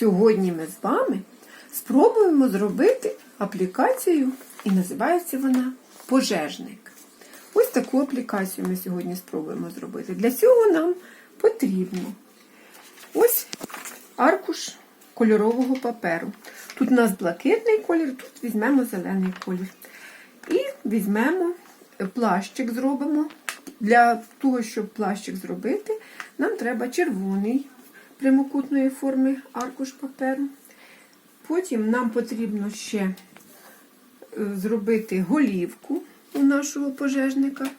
Сьогодні ми з вами спробуємо зробити аплікацію, і називається вона пожежник. Ось таку аплікацію ми сьогодні спробуємо зробити. Для цього нам потрібно ось аркуш кольорового паперу. Тут у нас блакитний колір, тут візьмемо зелений колір. І візьмемо плащик, зробимо. Для того, щоб плащик зробити, нам треба червоний прямокутної форми аркуш паперу. Потім нам потрібно ще е, зробити голівку у нашого пожежника.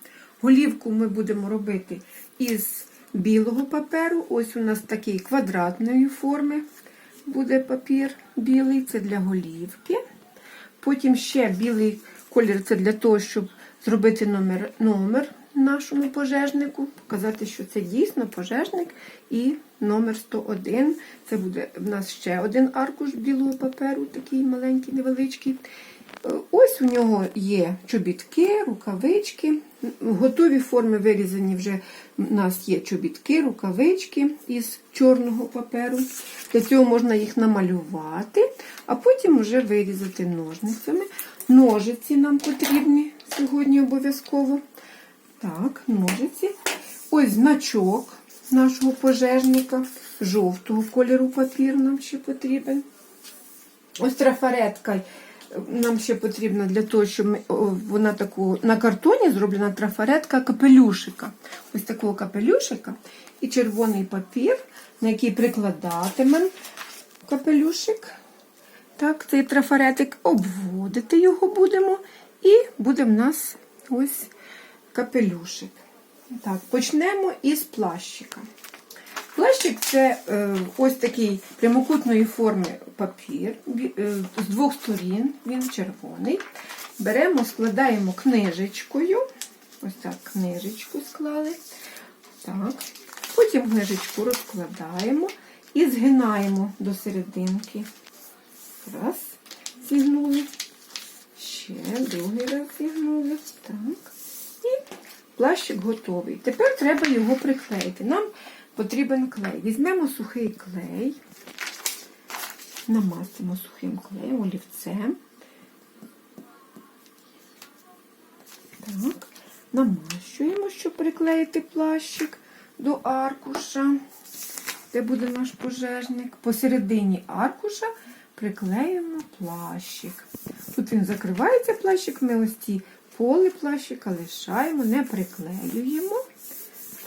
Голівку ми будемо робити із білого паперу. Ось у нас такий квадратної форми буде папір білий, це для голівки. Потім ще білий колір це для того, щоб зробити номер, номер нашому пожежнику, показати, що це дійсно пожежник. І номер 101. Це буде в нас ще один аркуш білого паперу, такий маленький, невеличкий. Е, Ось у нього є чобітки, рукавички. Готові форми вирізані вже у нас є чобітки, рукавички із чорного паперу. Для цього можна їх намалювати, а потім вже вирізати ножницями. Ножиці нам потрібні сьогодні обов'язково. Так, ножиці. Ось значок нашого пожежника. Жовтого кольору папір нам ще потрібен. Ось трафаретка нам ще потрібна для того, щоб ми, вона таку на картоні зроблена трафаретка капелюшика. Ось такого капелюшика і червоний папір, на який прикладатимемо капелюшик. Так, цей трафаретик обводити його будемо, і буде в нас ось капелюшик. Так, почнемо із плащика. Плащик це е, ось такий прямокутної форми папір. е, з двох сторін, він червоний. Беремо, складаємо книжечкою. Ось так книжечку склали. Так. Потім книжечку розкладаємо і згинаємо до серединки. Раз, зігнули. Ще другий раз зігнули. Так. Плащик готовий. Тепер треба його приклеїти. Нам потрібен клей. Візьмемо сухий клей, намастимо сухим клеєм, олівцем. Так, намащуємо, щоб приклеїти плащик до аркуша, де буде наш пожежник. Посередині аркуша приклеїмо плащик. Тут він закривається плащик, ми ось ці поли плащика лишаємо, не приклеюємо.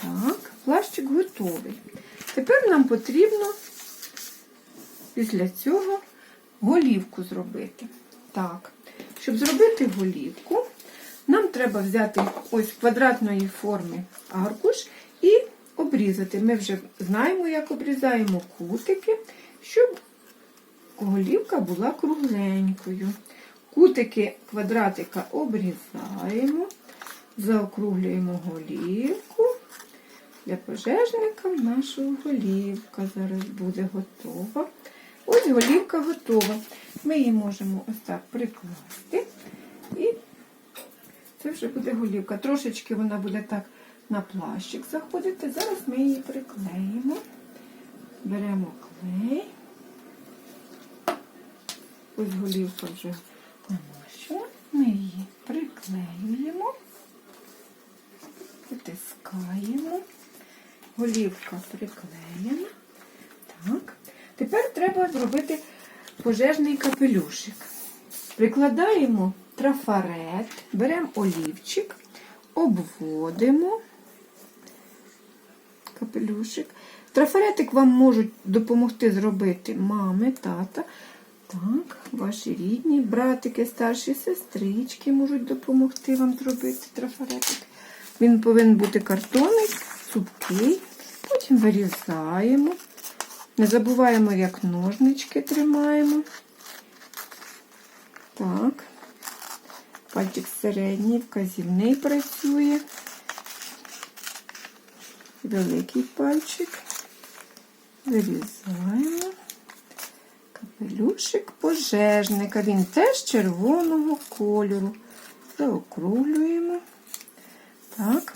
Так, плащик готовий. Тепер нам потрібно після цього голівку зробити. Так, щоб зробити голівку, нам треба взяти ось квадратної форми аркуш і обрізати. Ми вже знаємо, як обрізаємо кутики, щоб голівка була кругленькою. Кутики квадратика обрізаємо, заокруглюємо голівку. Для пожежника нашого голівка зараз буде готова. Ось голівка готова. Ми її можемо ось так прикласти. І це вже буде голівка. Трошечки вона буде так на плащик заходити. Зараз ми її приклеїмо. Беремо клей. Ось голівка вже намащена. Ми її приклеюємо, притискаємо. Голівка приклеєна. Так. Тепер треба зробити пожежний капелюшик. Прикладаємо трафарет, беремо олівчик, обводимо капелюшик. Трафаретик вам можуть допомогти зробити мами, тата. Так, ваші рідні, братики, старші сестрички можуть допомогти вам зробити трафаретик. Він повинен бути картонний, цупкий. Потім вирізаємо. Не забуваємо, як ножнички тримаємо. Так. Пальчик середній, вказівний працює. Великий пальчик. Вирізаємо. Капелюшик пожежника. Він теж червоного кольору. Заокруглюємо. Так.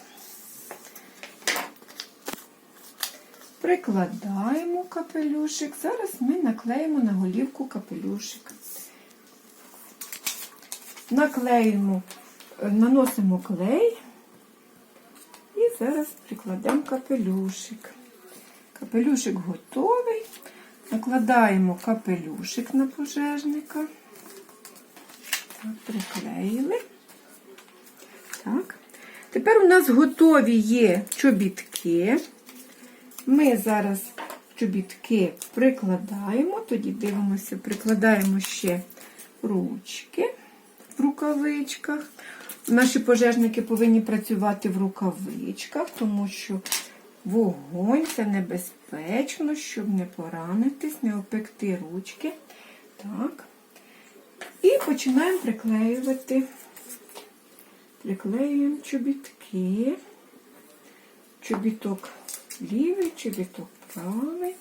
Прикладаємо капелюшик. Зараз ми наклеїмо на голівку капелюшик. Наклеїмо, наносимо клей і зараз прикладемо капелюшик. Капелюшик готовий. Накладаємо капелюшик на пожежника. Так, приклеїли. Так. Тепер у нас готові є чобітки. Ми зараз чобітки прикладаємо, тоді дивимося, прикладаємо ще ручки в рукавичках. Наші пожежники повинні працювати в рукавичках, тому що вогонь це небезпечно, щоб не поранитись, не опекти ручки. Так. І починаємо приклеювати. Приклеюємо чобітки. Чобіток лівий, чобіток правий.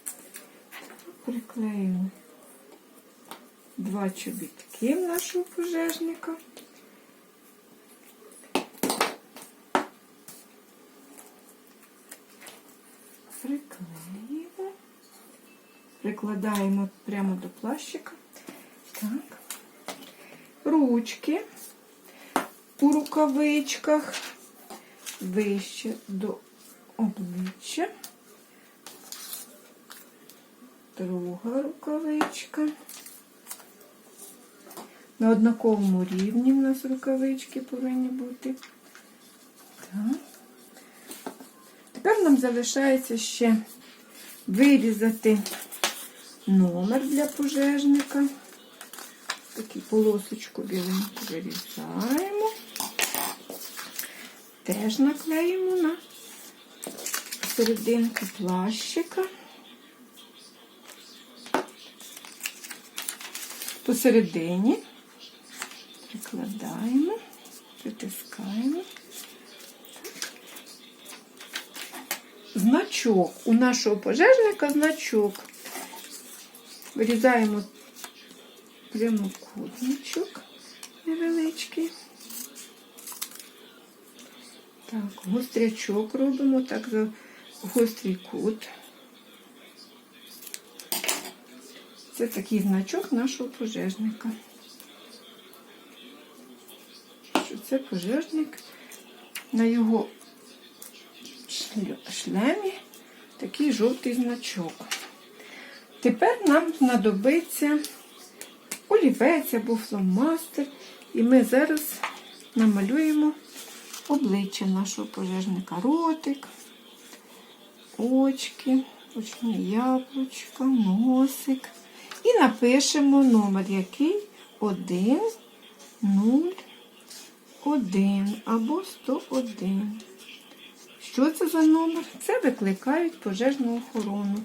Приклеїмо два чобітки в нашого пожежника. Приклеїмо. Прикладаємо прямо до плащика. Так. Ручки у рукавичках вище до обличчя. Друга рукавичка. На однаковому рівні в нас рукавички повинні бути. Так. Нам залишається ще вирізати номер для пожежника. Таку полосочку біленьку вирізаємо. Теж наклеїмо на серединку плащика. Посередині прикладаємо, притискаємо. Значок. У нашого пожежника значок. Вирізаємо прямокутничок невеличкий. Так, гострячок робимо, так за гострий кут. Це такий значок нашого пожежника. Що це пожежник на його шлемі такий жовтий значок. Тепер нам знадобиться олівець або фломастер, і ми зараз намалюємо обличчя нашого пожежника, ротик, очки, очні яблучка, носик. І напишемо номер, який 1, 0, 1 або 101. Що це за номер? Це викликають пожежну охорону.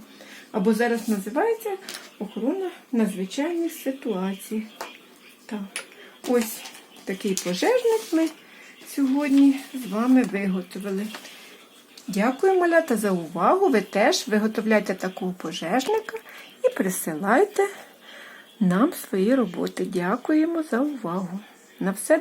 Або зараз називається охорона надзвичайних ситуацій. Так, ось такий пожежник ми сьогодні з вами виготовили. Дякую, малята, за увагу. Ви теж виготовляйте такого пожежника і присилайте нам свої роботи. Дякуємо за увагу. На все